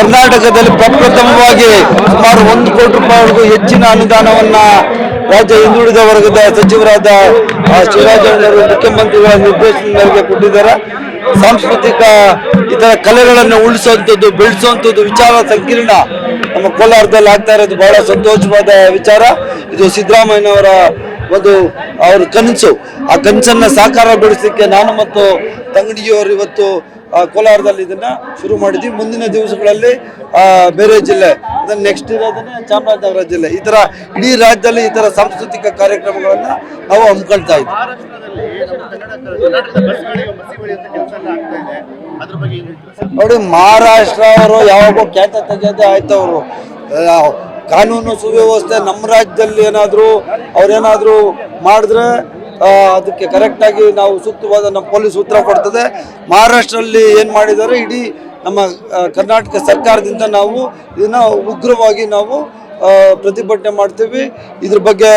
ಕರ್ನಾಟಕದಲ್ಲಿ ಪ್ರಪ್ರಥಮವಾಗಿ ಸುಮಾರು ಒಂದು ಕೋಟಿ ರೂಪಾಯಿವರೆಗೂ ಹೆಚ್ಚಿನ ಅನುದಾನವನ್ನ ರಾಜ್ಯ ಹಿಂದುಳಿದ ವರ್ಗದ ಸಚಿವರಾದ ಶಿವರಾಜಣ್ಣವರು ಮುಖ್ಯಮಂತ್ರಿಗಳ ನಿರ್ದೇಶನ ಮೇರೆಗೆ ಕೊಟ್ಟಿದ್ದಾರೆ. ಸಾಂಸ್ಕೃತಿಕ ಇತರ ಕಲೆಗಳನ್ನು ಉಳಿಸುವಂಥದ್ದು, ಬೆಳೆಸುವಂಥದ್ದು ವಿಚಾರ ಸಂಕೀರ್ಣ ನಮ್ಮ ಕೋಲಾರದಲ್ಲಿ ಆಗ್ತಾ ಇರೋದು ಬಹಳ ಸಂತೋಷವಾದ ವಿಚಾರ. ಇದು ಸಿದ್ದರಾಮಯ್ಯನವರ ಒಂದು ಅವರ ಕನಸು. ಆ ಕನಸನ್ನ ಸಾಕಾರಗೊಳಿಸಲಿಕ್ಕೆ ನಾನು ಮತ್ತು ತಂಗಡಿಯವರು ಇವತ್ತು ಕೋಲಾರದಲ್ಲಿ ಇದನ್ನ ಶುರು ಮಾಡಿದ್ವಿ. ಮುಂದಿನ ದಿವಸಗಳಲ್ಲಿ ಆ, ಬೇರೆ ಜಿಲ್ಲೆ ಅದನ್ನ ನೆಕ್ಸ್ಟ್ ಇರೋದನ್ನ ಚಾಮರಾಜನಗರ ಜಿಲ್ಲೆ. ಈ ತರ ಇಡೀ ರಾಜ್ಯದಲ್ಲಿ ಈ ತರ ಸಾಂಸ್ಕೃತಿಕ ಕಾರ್ಯಕ್ರಮಗಳನ್ನ ನಾವು ಹಮ್ಮಿಕೊಳ್ತಾ ಇದ್ವಿ? ನೋಡಿ ಮಹಾರಾಷ್ಟ್ರ ಅವರು ಯಾವಾಗೋ ಖ್ಯಾತ ತೆಗೆಯೋದೇ ಆಯ್ತು ಅವರು. ಕಾನೂನು ಸುವ್ಯವಸ್ಥೆ ನಮ್ಮ ರಾಜ್ಯದಲ್ಲಿ ಏನಾದರೂ ಅವ್ರೇನಾದರೂ ಮಾಡಿದ್ರೆ ಅದಕ್ಕೆ ಕರೆಕ್ಟಾಗಿ ನಾವು ಸೂಕ್ತವಾದ ನಮ್ಮ ಪೊಲೀಸ್ ಉತ್ತರ ಕೊಡ್ತದೆ. ಮಹಾರಾಷ್ಟ್ರಲ್ಲಿ ಏನು ಮಾಡಿದ್ದಾರೆ? ಇಡೀ ನಮ್ಮ ಕರ್ನಾಟಕ ಸರ್ಕಾರದಿಂದ ನಾವು ಇದನ್ನ ಉಗ್ರವಾಗಿ ನಾವು ಪ್ರತಿಭಟನೆ ಮಾಡ್ತೀವಿ. ಇದ್ರ ಬಗ್ಗೆ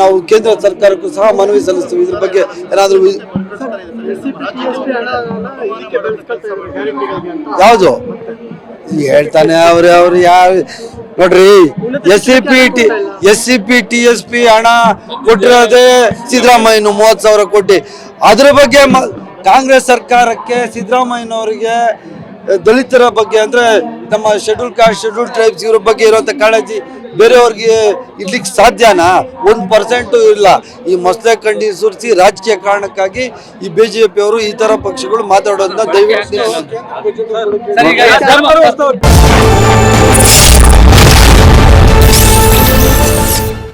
ನಾವು ಕೇಂದ್ರ ಸರ್ಕಾರಕ್ಕೂ ಸಹ ಮನವಿ ಸಲ್ಲಿಸ್ತೀವಿ. ಇದ್ರ ಬಗ್ಗೆ ಏನಾದರೂ ಯಾವುದು? ಹೇಳ್ತಾನೆ ಅವ್ರೆ, ಅವ್ರು ಯಾವ ನೋಡ್ರಿ S C P T S C P T S P ಹಣ ಕೊಟ್ಟಿರೋದೇ ಸಿದ್ದರಾಮಯ್ಯನು ಮೂವತ್ತು ಸಾವಿರ ಕೋಟಿ. ಅದ್ರ ಬಗ್ಗೆ ಮ- ಕಾಂಗ್ರೆಸ್ ಸರ್ಕಾರಕ್ಕೆ ಸಿದ್ದರಾಮಯ್ಯನವರಿಗೆ ದಲಿತರ ಬಗ್ಗೆ ಅಂದ್ರೆ ನಮ್ಮ ಶೆಡ್ಯೂಲ್ ಕಾಸ್ಟ್ ಶೆಡ್ಯೂಲ್ ಟ್ರೈಬ್ಸ್ ಇವ್ರ ಬಗ್ಗೆ ಇರುವಂತ ಕಾಳಜಿ ಬೇರೆಯವ್ರಿಗೆ ಇರ್ಲಿಕ್ಕೆ ಸಾಧ್ಯನಾ? ಒಂದು ಪರ್ಸೆಂಟು ಇಲ್ಲ. ಈ ಮೊಸಳೆ ಕಂಡಿ ಸುರಿಸಿ ರಾಜಕೀಯ ಕಾರಣಕ್ಕಾಗಿ ಈ ಬಿಜೆಪಿ ಅವರು ಈ ತರ ಪಕ್ಷಗಳು ಮಾತಾಡೋದನ್ನ ದಯವಿಟ್ಟು